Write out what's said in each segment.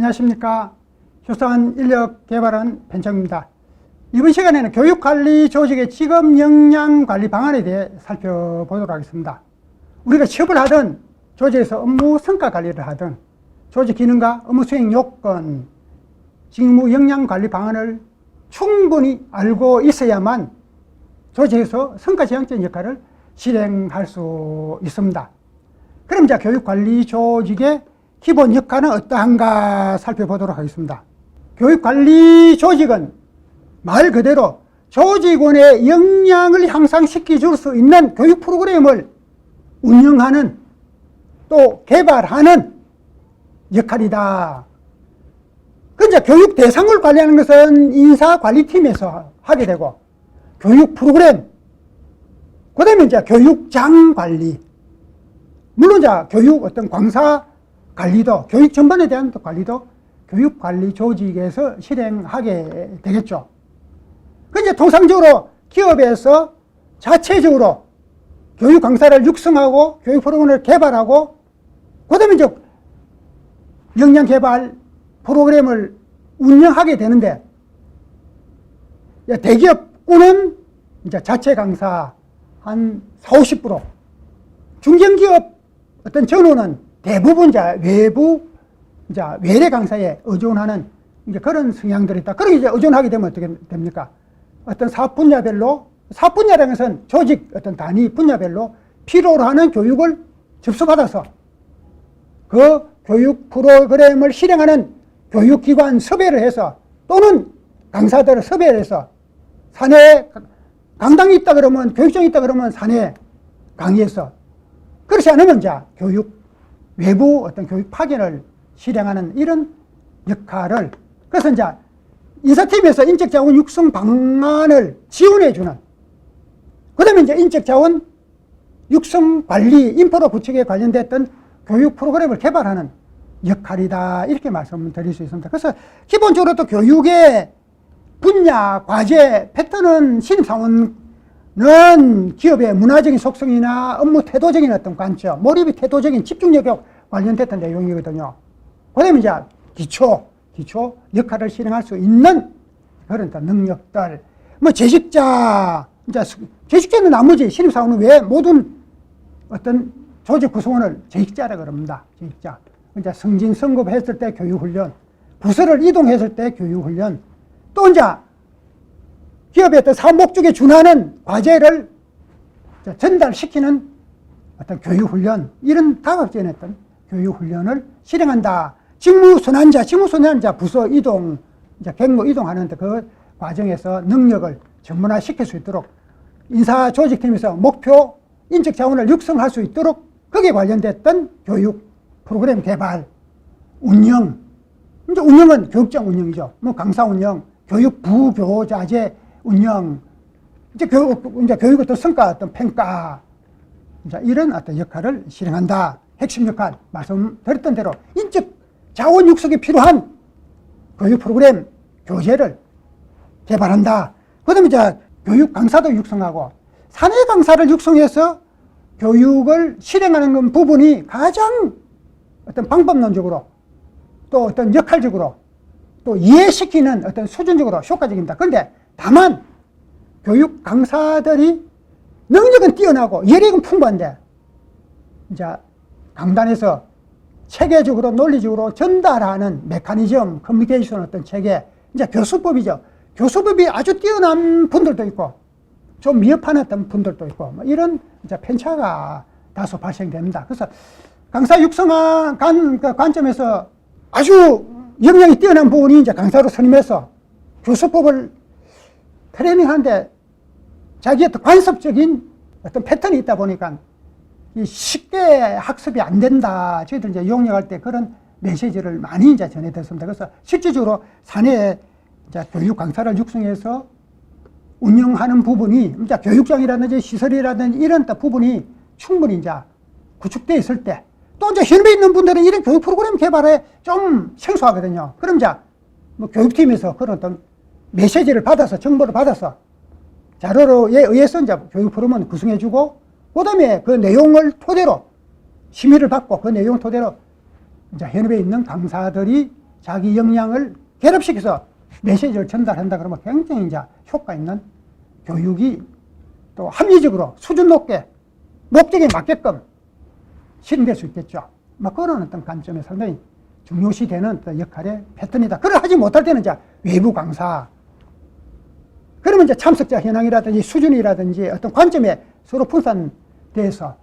안녕하십니까. 효산 인력 개발원 벤청입니다. 이번 시간에는 교육관리 조직의 직업 역량 관리 방안에 대해 살펴보도록 하겠습니다. 우리가 취업을 하든 조직에서 업무 성과 관리를 하든 조직 기능과 업무 수행 요건, 직무 역량 관리 방안을 충분히 알고 있어야만 조직에서 성과 지향적 역할을 실행할 수 있습니다. 그럼 이제 교육관리 조직의 기본 역할은 어떠한가 살펴보도록 하겠습니다. 교육관리 조직은 말 그대로 조직원의 역량을 향상시켜 줄 수 있는 교육 프로그램을 운영하는 또 개발하는 역할이다. 그 이제 교육 대상을 관리하는 것은 인사관리팀에서 하게 되고 교육 프로그램, 그 다음에 이제 교육장 관리, 물론 자 교육 어떤 광사 관리도 교육 전반에 대한 관리도 교육관리 조직에서 실행하게 되겠죠. 그 이제 통상적으로 기업에서 자체적으로 교육 강사를 육성하고 교육 프로그램을 개발하고 그다음에 이제 역량 개발 프로그램을 운영하게 되는데 대기업군은 이제 자체 강사 한 4, 50% 중견기업 어떤 전후는 대부분 이제 외부 이제 외래 강사에 의존하는 이제 그런 성향들이 있다. 그렇게 이제 의존하게 되면 어떻게 됩니까? 어떤 사업 분야별로 사업 분야라는 것은 조직 어떤 단위 분야별로 필요로 하는 교육을 접수받아서 그 교육 프로그램을 실행하는 교육기관 섭외를 해서 또는 강사들을 섭외를 해서 사내 강당이 있다 그러면 교육장이 있다 그러면 사내 강의에서 그렇지 않으면 이제 교육 외부 어떤 교육 파견을 실행하는 이런 역할을 그래서 이제 인사팀에서 인적자원 육성 방안을 지원해 주는 그 다음에 이제 인적자원 육성 관리 인프라 구축에 관련됐던 교육 프로그램을 개발하는 역할이다 이렇게 말씀드릴 수 있습니다. 그래서 기본적으로 또 교육의 분야, 과제, 패턴은 신입사원은 기업의 문화적인 속성이나 업무 태도적인 어떤 관점, 몰입이 태도적인 집중력에 관련됐던 내용이거든요. 그 다음에 이제 기초, 기초 역할을 실행할 수 있는 그런 능력들. 뭐 재직자, 이제 재직자는 나머지 신입사원은 왜 모든 어떤 조직 구성원을 재직자라 그럽니다. 재직자. 이제 승진 승급했을 때 교육훈련, 부서를 이동했을 때 교육훈련, 또 이제 기업의 어떤 사업 목적에 준하는 과제를 전달시키는 어떤 교육훈련, 이런 다각적인 어떤 교육훈련을 실행한다. 직무순환자, 직무순환자 부서 이동, 이제 경로 이동하는데 그 과정에서 능력을 전문화시킬 수 있도록 인사조직팀에서 목표, 인적 자원을 육성할 수 있도록 거기에 관련됐던 교육 프로그램 개발, 운영, 이제 운영은 교육장 운영이죠. 뭐 강사 운영, 교육 부교자재 운영, 이제 교육, 이제 교육 어떤 성과 어떤 평가, 이제 이런 어떤 역할을 실행한다. 핵심 역할 말씀드렸던 대로 인적 자원 육성에 필요한 교육 프로그램 교재를 개발한다. 그 다음에 이제 교육 강사도 육성하고 사내 강사를 육성해서 교육을 실행하는 부분이 가장 어떤 방법론적으로 또 어떤 역할적으로 또 이해시키는 어떤 수준적으로 효과적입니다. 그런데 다만 교육 강사들이 능력은 뛰어나고 예력은 풍부한데 이제 강단에서 체계적으로 논리적으로 전달하는 메커니즘, 커뮤니케이션 어떤 체계, 이제 교수법이죠. 교수법이 아주 뛰어난 분들도 있고 좀 미흡한 분들도 있고 뭐 이런 이제 편차가 다소 발생됩니다. 그래서 강사 육성한 그 관점에서 아주 역량이 뛰어난 분이 이제 강사로 선임해서 교수법을 트레이닝하는데 자기의 관습적인 어떤 패턴이 있다 보니까 쉽게 학습이 안 된다. 저희들 이제 용역할 때 그런 메시지를 많이 이제 전해드렸습니다. 그래서 실질적으로 사내에 이제 교육 강사를 육성해서 운영하는 부분이 이제 교육장이라든지 시설이라든지 이런 부분이 충분히 이제 구축되어 있을 때 또 이제 현업에 있는 분들은 이런 교육 프로그램 개발에 좀 생소하거든요. 그럼 이제 뭐 교육팀에서 그런 어떤 메시지를 받아서 정보를 받아서 자료에 의해서 이제 교육 프로그램을 구성해주고 그 다음에 그 내용을 토대로 심의를 받고 그 내용 토대로 이제 현업에 있는 강사들이 자기 역량을 결합시켜서 메시지를 전달한다 그러면 굉장히 이제 효과 있는 교육이 또 합리적으로 수준 높게 목적에 맞게끔 실현될 수 있겠죠. 막 그런 어떤 관점에 상당히 중요시 되는 어떤 역할의 패턴이다. 그걸 하지 못할 때는 이제 외부 강사. 그러면 이제 참석자 현황이라든지 수준이라든지 어떤 관점에 서로 분산돼서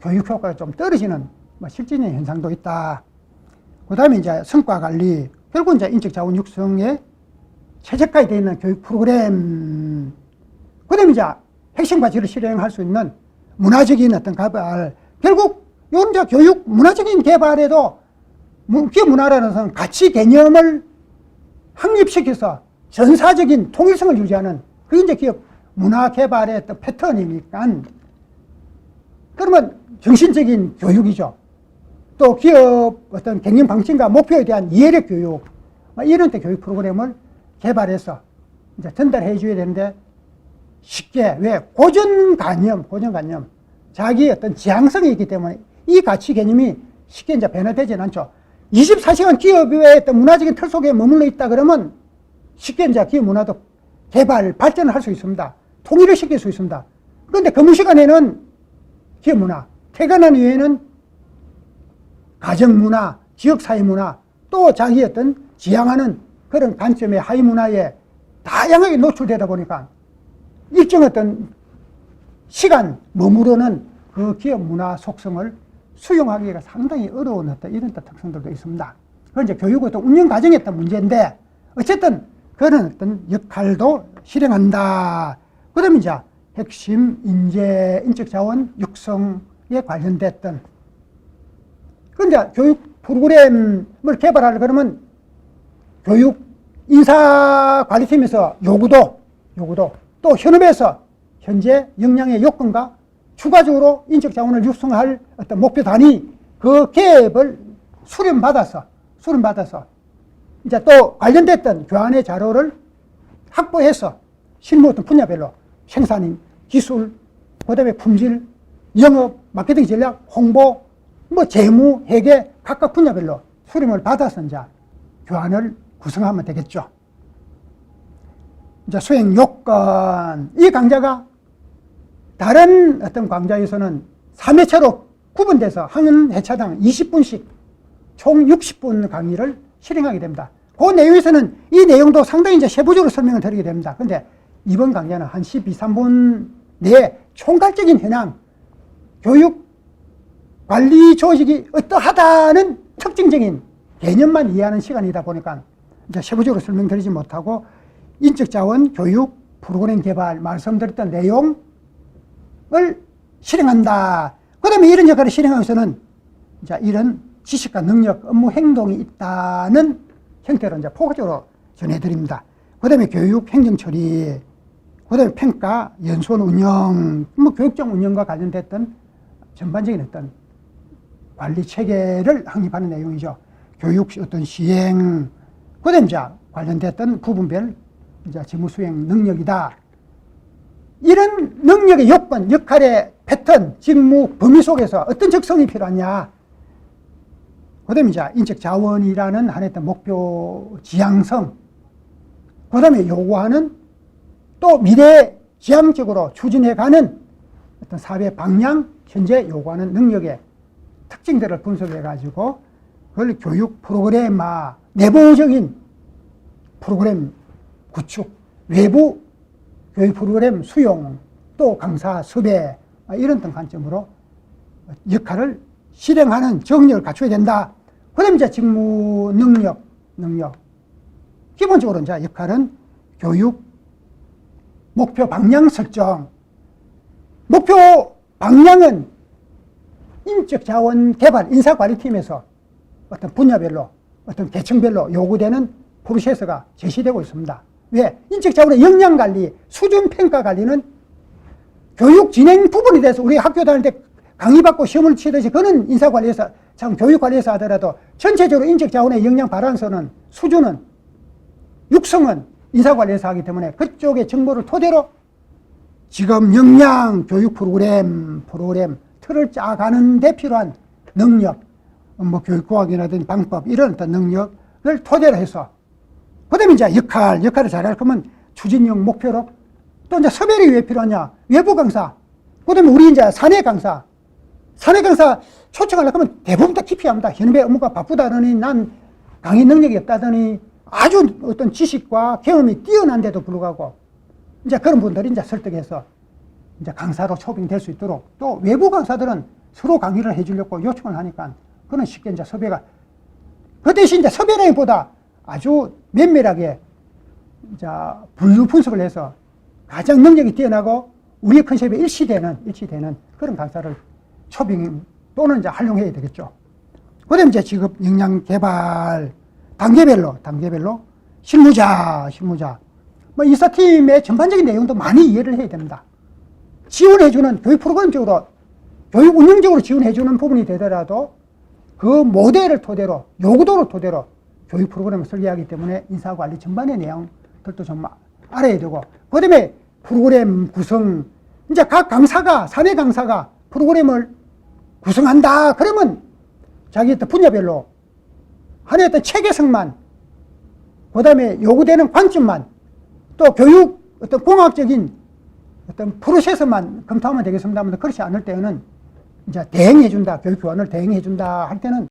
교육 효과가 좀 떨어지는 뭐 실질적인 현상도 있다. 그 다음에 이제 성과 관리. 결국 이제 인적 자원 육성에 최적화되어 있는 교육 프로그램. 그 다음에 이제 핵심 가치를 실행할 수 있는 문화적인 어떤 개발. 결국 요런 이제 교육 문화적인 개발에도 무- 기업 문화라는 것은 가치 개념을 확립시켜서 전사적인 통일성을 유지하는 그게 이제 기업 문화 개발의 어떤 패턴이니까 그러면 정신적인 교육이죠. 또 기업 어떤 경영 방침과 목표에 대한 이해력 교육 뭐 이런 때 교육 프로그램을 개발해서 이제 전달해 줘야 되는데 쉽게 왜 고정관념 고정관념 자기 어떤 지향성이 있기 때문에 이 가치 개념이 쉽게 이제 변화되지는 않죠. 24시간 기업의 어떤 문화적인 틀 속에 머물러 있다 그러면 이제 기업 문화도 개발 발전을 할 수 있습니다. 통일을 시킬 수 있습니다. 그런데 근무 시간에는 기업 문화, 퇴근한 이후에는 가정 문화, 지역 사회 문화, 또 자기 어떤 지향하는 그런 관점의 하위 문화에 다양하게 노출되다 보니까 일정 어떤 시간 머무르는 그 기업 문화 속성을 수용하기가 상당히 어려운 어떤 이런 특성들도 있습니다. 그건 이제 교육 어떤 운영 과정에 어떤 문제인데 어쨌든 그런 어떤 역할도 실행한다. 그 다음에 이제 핵심 인재, 인적 자원 육성에 관련됐던 그런데 교육 프로그램을 개발하려 그러면 교육 인사관리팀에서 요구도, 요구도 또 현업에서 현재 역량의 요건과 추가적으로 인적 자원을 육성할 어떤 목표 단위 그 계획을 수렴받아서 수렴받아서 이제 또 관련됐던 교환의 자료를 확보해서 실무 어떤 분야별로 생산인, 기술, 그 다음에 품질, 영업, 마케팅 전략, 홍보, 뭐 재무, 회계 각각 분야별로 수렴을 받아서 이제 교환을 구성하면 되겠죠. 이제 수행 요건 이 강좌가 다른 어떤 강좌에서는 3회차로 구분돼서 한 회차당 20분씩 총 60분 강의를 실행하게 됩니다. 그 내용에서는 이 내용도 상당히 이제 세부적으로 설명을 드리게 됩니다. 근데 이번 강좌는 한 12, 3분 내에 총괄적인 현황, 교육 관리 조직이 어떠하다는 특징적인 개념만 이해하는 시간이다 보니까 이제 세부적으로 설명드리지 못하고 인적 자원 교육 프로그램 개발 말씀드렸던 내용을 실행한다. 그 다음에 이런 역할을 실행하면서는 이제 이런 지식과 능력, 업무 행동이 있다는 형태로 이제 포괄적으로 전해드립니다. 그 다음에 교육 행정 처리, 그 다음에 평가, 연수원 운영, 뭐 교육적 운영과 관련됐던 전반적인 어떤 관리 체계를 확립하는 내용이죠. 교육 어떤 시행, 그 다음에 관련됐던 부분별 이제 직무 수행 능력이다. 이런 능력의 요건, 역할의 패턴, 직무 범위 속에서 어떤 적성이 필요하냐. 그 다음에 이제 인적 자원이라는 하나의 목표 지향성, 그 다음에 요구하는 또 미래 지향적으로 추진해가는 어떤 사회 방향, 현재 요구하는 능력의 특징들을 분석해가지고 그걸 교육 프로그램화, 내부적인 프로그램 구축, 외부 교육 프로그램 수용, 또 강사 섭외 이런 등 관점으로 역할을 실행하는 정력을 갖춰야 된다. 그 다음 이제 직무 능력, 능력. 기본적으로 이제 역할은 교육 목표 방향 설정. 목표 방향은 인적 자원 개발 인사관리팀에서 어떤 분야별로 어떤 계층별로 요구되는 프로세스가 제시되고 있습니다. 왜? 인적 자원의 역량 관리, 수준 평가 관리는 교육 진행 부분에 대해서 우리 학교 다닐 때 강의받고 시험을 치듯이 그는 인사관리에서 참 교육관리에서 하더라도 전체적으로 인적 자원의 역량 발현서는 수준은 육성은 인사관리에서 하기 때문에 그쪽의 정보를 토대로 지금 역량 교육 프로그램 프로그램 틀을 짜가는 데 필요한 능력 뭐 교육과학이라든지 방법 이런 어떤 능력 강사를 토대로 해서 그다음에 이제 역할 역할을 잘할 거면 추진력 목표로 또 이제 섭외를 왜 필요하냐? 외부 강사. 그다음에 우리 이제 사내 강사 사내 강사 초청하려고 하면 대부분 다 기피합니다. 현배 업무가 바쁘다더니 난 강의 능력이 없다더니 아주 어떤 지식과 경험이 뛰어난데도 불구하고 이제 그런 분들이 이제 설득해서 이제 강사로 초빙될 수 있도록 또 외부 강사들은 서로 강의를 해주려고 요청을 하니까 그는 쉽게 이제 섭외가 그 대신 이제 섭외라기보다 아주 면밀하게 이제 분류 분석을 해서 가장 능력이 뛰어나고 우리 컨셉에 일치되는 일치되는 그런 강사를 초빙 또는 이제 활용해야 되겠죠. 그다음 이제 직업 역량 개발 단계별로 단계별로 실무자 실무자 뭐 인사팀의 전반적인 내용도 많이 이해를 해야 됩니다. 지원해주는 교육 프로그램적으로 교육 운영적으로 지원해주는 부분이 되더라도 그 모델을 토대로 요구도를 토대로 교육 프로그램을 설계하기 때문에 인사관리 전반의 내용들도 좀 알아야 되고 그다음에 프로그램 구성 이제 각 강사가 사내 강사가 프로그램을 구성한다. 그러면 자기 어떤 분야별로 하나의 어떤 체계성만 그 다음에 요구되는 관점만 또 교육 어떤 공학적인 어떤 프로세스만 검토하면 되겠습니다만 그렇지 않을 때는 이제 대행해준다. 교육 교환을 대행해준다 할 때는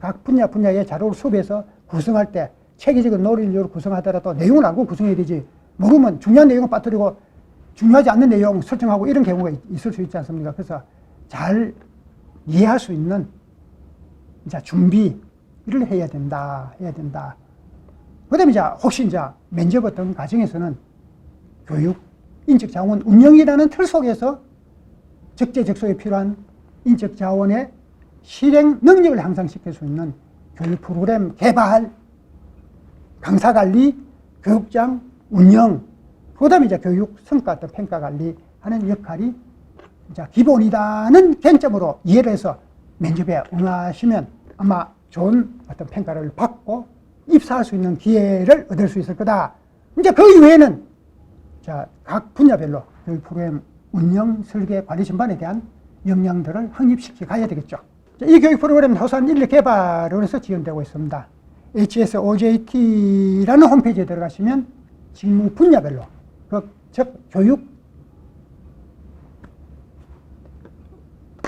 각 분야 분야의 자료를 수업해서 구성할 때 체계적인 논리를 구성하더라도 내용을 알고 구성해야 되지. 모르면 중요한 내용을 빠뜨리고 중요하지 않는 내용 설정하고 이런 경우가 있- 있을 수 있지 않습니까? 그래서 잘 이해할 수 있는 이제 준비를 해야 된다, 해야 된다. 그 다음에 이제 혹시 이제 면접 어떤 과정에서는 교육, 인적 자원 운영이라는 틀 속에서 적재적소에 필요한 인적 자원의 실행 능력을 향상시킬 수 있는 교육 프로그램 개발, 강사 관리, 교육장 운영, 그 다음에 이제 교육 성과 또 평가 관리 하는 역할이 기본이다는 관점으로 이해를 해서 면접에 응하시면 아마 좋은 어떤 평가를 받고 입사할 수 있는 기회를 얻을 수 있을 거다. 이제 그 이외에는 자, 각 분야별로 교육 프로그램 운영, 설계, 관리 전반에 대한 역량들을 확립시켜 가야 되겠죠. 자, 이 교육 프로그램 호산 인력 개발을 해서 지원되고 있습니다. HSOJT라는 홈페이지에 들어가시면 직무 분야별로, 그, 즉, 교육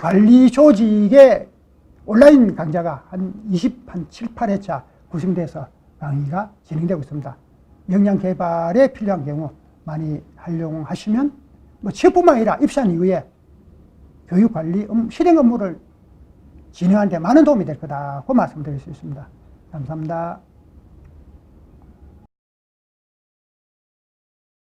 관리 조직의 온라인 강좌가 한 20, 한 7, 8회차 구성돼서 강의가 진행되고 있습니다. 역량 개발에 필요한 경우 많이 활용하시면 뭐 취업뿐만 아니라 입사한 이후에 교육 관리 업- 실행 업무를 진행하는 데 많은 도움이 될 거다고 말씀드릴 수 있습니다. 감사합니다.